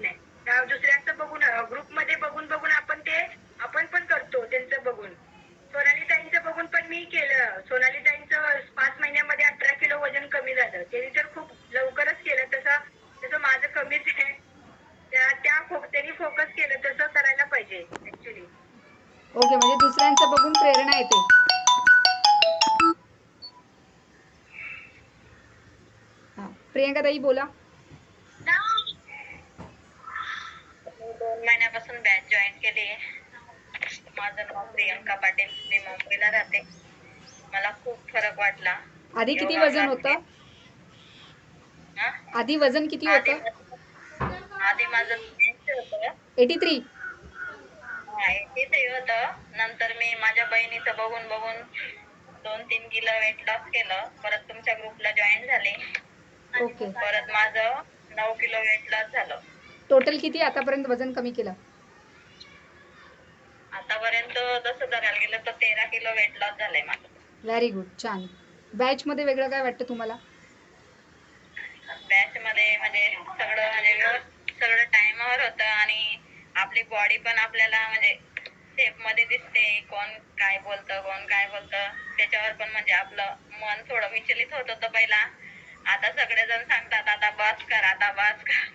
होत नाही. त्या दुसऱ्यांचं बघून ग्रुपमध्ये बघून बघून आपण ते आपण पण करतो त्यांचं बघून. सोनाली ताईंचं बघून पण मी केलं. सोनाली ताईंचं पाच महिन्यामध्ये अठरा किलो वजन कमी झालं. त्यांनी तर खूप लवकरच केलं. तसं तसं माझं कमीच आहे. त्या त्या त्यांनी फोकस केलं. तसं करायला पाहिजे ऍक्च्युली ओके म्हणजे दुसऱ्यांचं बघून प्रेरणा येते. प्रियंका ताई बोला मी दोन महिन्यापासून बॅच जॉईन केली. आहे माझं नाव प्रियंका पाटील. मी मुंबईला राहते. मला खूप फरक वाटला. आधी किती योगा वजन करते. होतं? हा? आधी वजन किती आधी होतं? आधी माझं 80 होतं. Eighty three? हा, 83 होतं. नंतर मी माझ्या बहिणीचं बघून बघून दोन तीन किलो वेट लॉस केलं. परत तुमच्या ग्रुपला जॉईन झाले. ओके. परत माझं नऊ किलो वेट लॉस झालं. टोटल किती आतापर्यंत वजन कमी केलं? आतापर्यंत जसं धरायला गेलं तर तेरा किलो वेट लॉस झालंय माझं. व्हेरी गुड छान. बॅचमध्ये वेगळं काय वाटतं तुम्हाला? बॅच मध्ये म्हणजे सगळं म्हणजे व्यवस्थित सगळं टाइमवर होतं आणि आपली बॉडी पण आपल्याला म्हणजे सेफमध्ये दिसते कोण काय बोलतं कोण काय बोलतं. त्याच्यावर पण म्हणजे आपलं मन थोडं विचलित होत होतं पहिला. आता सगळेजण सांगतात आता बस कर आता बस कर.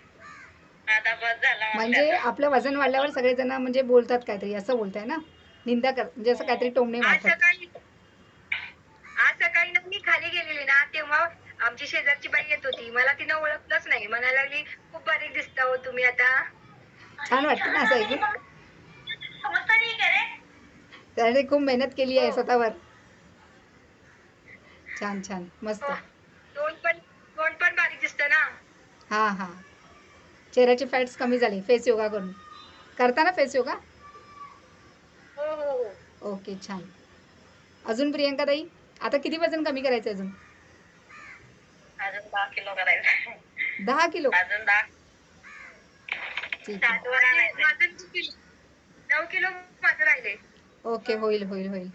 आता बस झालं म्हणजे. आपलं वजन वाढल्यावर सगळेजण म्हणजे बोलतात काहीतरी असं बोलताय ना? निंदा कर म्हणजे असं काहीतरी टोमणे आज मारतात. सकाळी आज सकाळी ना मी खाली गेलेली ना तेव्हा आमची शेजारची बाई येत होती. मला तिनं ओळखलंच नाही. म्हणायला लागली खूप बारीक दिसता हो तुम्ही आता. छान वाटतं ना असं ऐकून. त्याने खूप मेहनत केली आहे स्वतःवर. छान छान. मस्त. तोंड पण तोंड पण बारीक दिसतं ना. हा हा. चेहऱ्याचे फॅट्स कमी झाले. फेस योगा करून. करता ना फेस योगा हो हो हो. ओके छान. अजून प्रियंका ताई आता किती वजन कमी करायचं अजून? अजून दहा किलो करायचं दहा किलो? अजून दहा. किलो? नऊ किलो माझं राहिले. ओके होईल होईल होईल.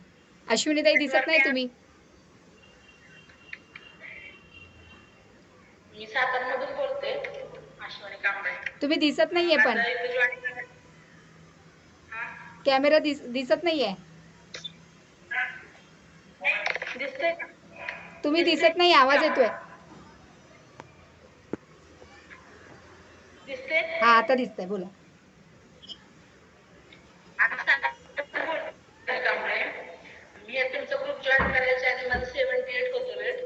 अश्विनी ताई दिसत नाही तुम्ही मी सातारमधून बोलते अश्वनी कांबळे तुम्ही दिसत नाहीये पण. कॅमेरा दिस दिसत नाहीये. तुम्ही दिसत नाही आवाज येतोय. हा आता दिसतंय बोला आता सातारमधून बोलते कांबळे मी आता तुमचा ग्रुप जॉईन करायच्या आधी माझं सेव्हन्टी एट होतं वेट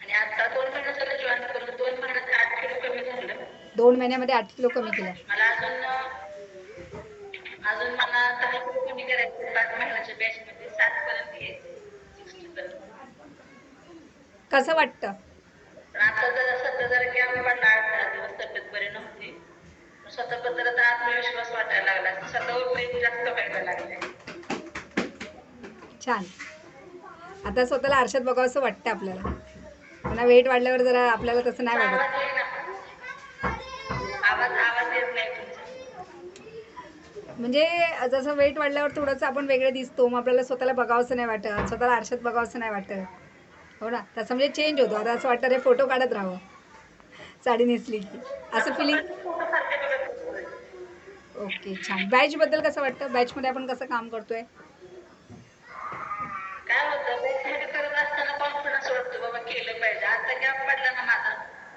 आणि आता दोन महिने झाले जॉईन करून दोन महिन्यात आठ किलो कमी झालं दोन महिन्यामध्ये आठ किलो कमी केलं मला अजून अं, अजून मला दहा किलो कमी करायचं पाच महिन्याच्या बॅच मध्ये सात पर्यंत यायचं सिक्स्टी पर्यंत. कसं वाटतं? पण आता जरा सध्या जरा गॅप पडला आठ दहा दिवस तब्येत बरी नव्हती. मग स्वतःबद्दल आता आत्मविश्वास वाटायला लागला स्वतःवर वेट जास्त व्हायला लागले. छान. आता स्वतःला आरशात बघावंसं वाटतं आपल्याला. पुन्हा वेट वाढल्यावर जरा आपल्याला तसं नाही वाटत. म्हणजे जसं वेट वाढल्यावर थोडंसं आपण वेगळे दिसतो. मग आपल्याला स्वतःला बघावंसं नाही वाटत. स्वतःला आरशात बघावंसं नाही वाटत. हो ना? तसं म्हणजे चेंज होतो. आता असं वाटतं रे फोटो काढत राहावं. साडी नेसली की. असं फिलिंग ओके छान. बॅचबद्दल कसं वाटतं? बॅचमध्ये आपण कसं काम करतोय काय होतं बॅच मध्ये करत असताना कॉन्फिडन्स वाटतो बाबा केलं पाहिजे आता गॅप पडला ना माझा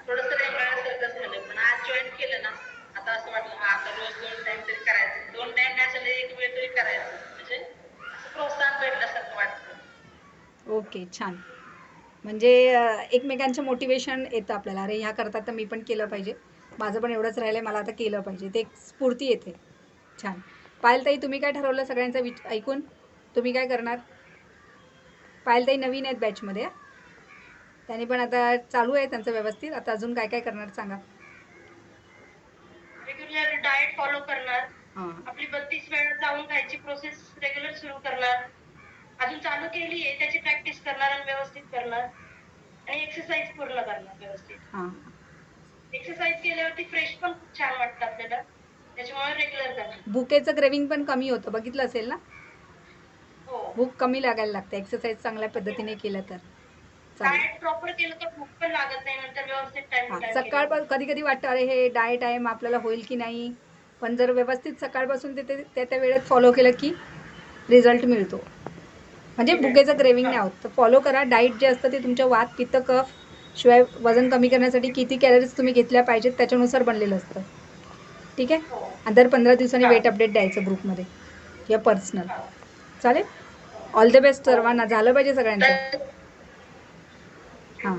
थोडस रेंगाळल्यासारखं झालं पण आज जॉईन केलं ना आता असं वाटलं हा आता रोज दोन टाइम तरी करायचं दोन टाइम नाही असेल एक वेळ तरी करायचं म्हणजे असं प्रोत्साहन भेटल्यासारखं वाटतं ओके छान. म्हणजे एकमेकांचं मोटिवेशन येतं आपल्याला. अरे ह्या करतात तर मी पण केलं पाहिजे. माझं पण एवढंच राहिलं मला आता केलं पाहिजे. ते एक स्फूर्ती येते. छान. पायलताई तुम्ही काय ठरवलं सगळ्यांचं विच ऐकून? तुम्ही काय करणार? पायलताई नवीन आहेत बॅचमध्ये? त्यांनी पण आता चालू आहे त्यांचं व्यवस्थित. आता अजून काय काय करणार सांगा. रेग्युलर डाएट फॉलो करणार. आपली बत्तीस वेळा जाऊन खायची प्रोसेस रेग्युलर सुरू करणार. अजून चालू केली आहे त्याची प्रॅक्टिस करणार आणि व्यवस्थित करणार. आणि एक्सरसाइज पूर्ण करणार व्यवस्थित. हां. एक्सरसाइज केल्यावरती फ्रेश पण खूप छान वाटतं आपल्याला. त्याच्यामुळे रेग्युलर करणार. भुकेचं क्रेविंग पण कमी होतं. बघितलं असेल ना? हो. भूक कमी लागायला लागते. एक्सरसाइज चांगल्या पद्धतीने केलं तर. डाएट प्रॉपर केलं तर भूक पण लागत नाही नंतर व्यवस्थित टाइम सकाळ कधी कधी वाटतं अरे हे डाएट आहे मग आपल्याला होईल की नाही? पण जर व्यवस्थित सकाळपासून ते- त्या त्या वेळेत फॉलो केलं की रिझल्ट मिळतो. म्हणजे बुकेचं क्रेविंग नाही होत तर फॉलो करा. डाईट जे असतं ते तुमच्या वात पित्त कफ शिवाय वजन कमी करण्यासाठी किती कॅलरीज तुम्ही घेतल्या पाहिजेत त्याच्यानुसार बनलेलं असतं. ठीक आहे? आणि दर पंधरा दिवसांनी वेट अपडेट द्यायचं ग्रुपमध्ये या पर्सनल चालेल? ऑल द बेस्ट सर्वांना. झालं पाहिजे सगळ्यांचं. हां.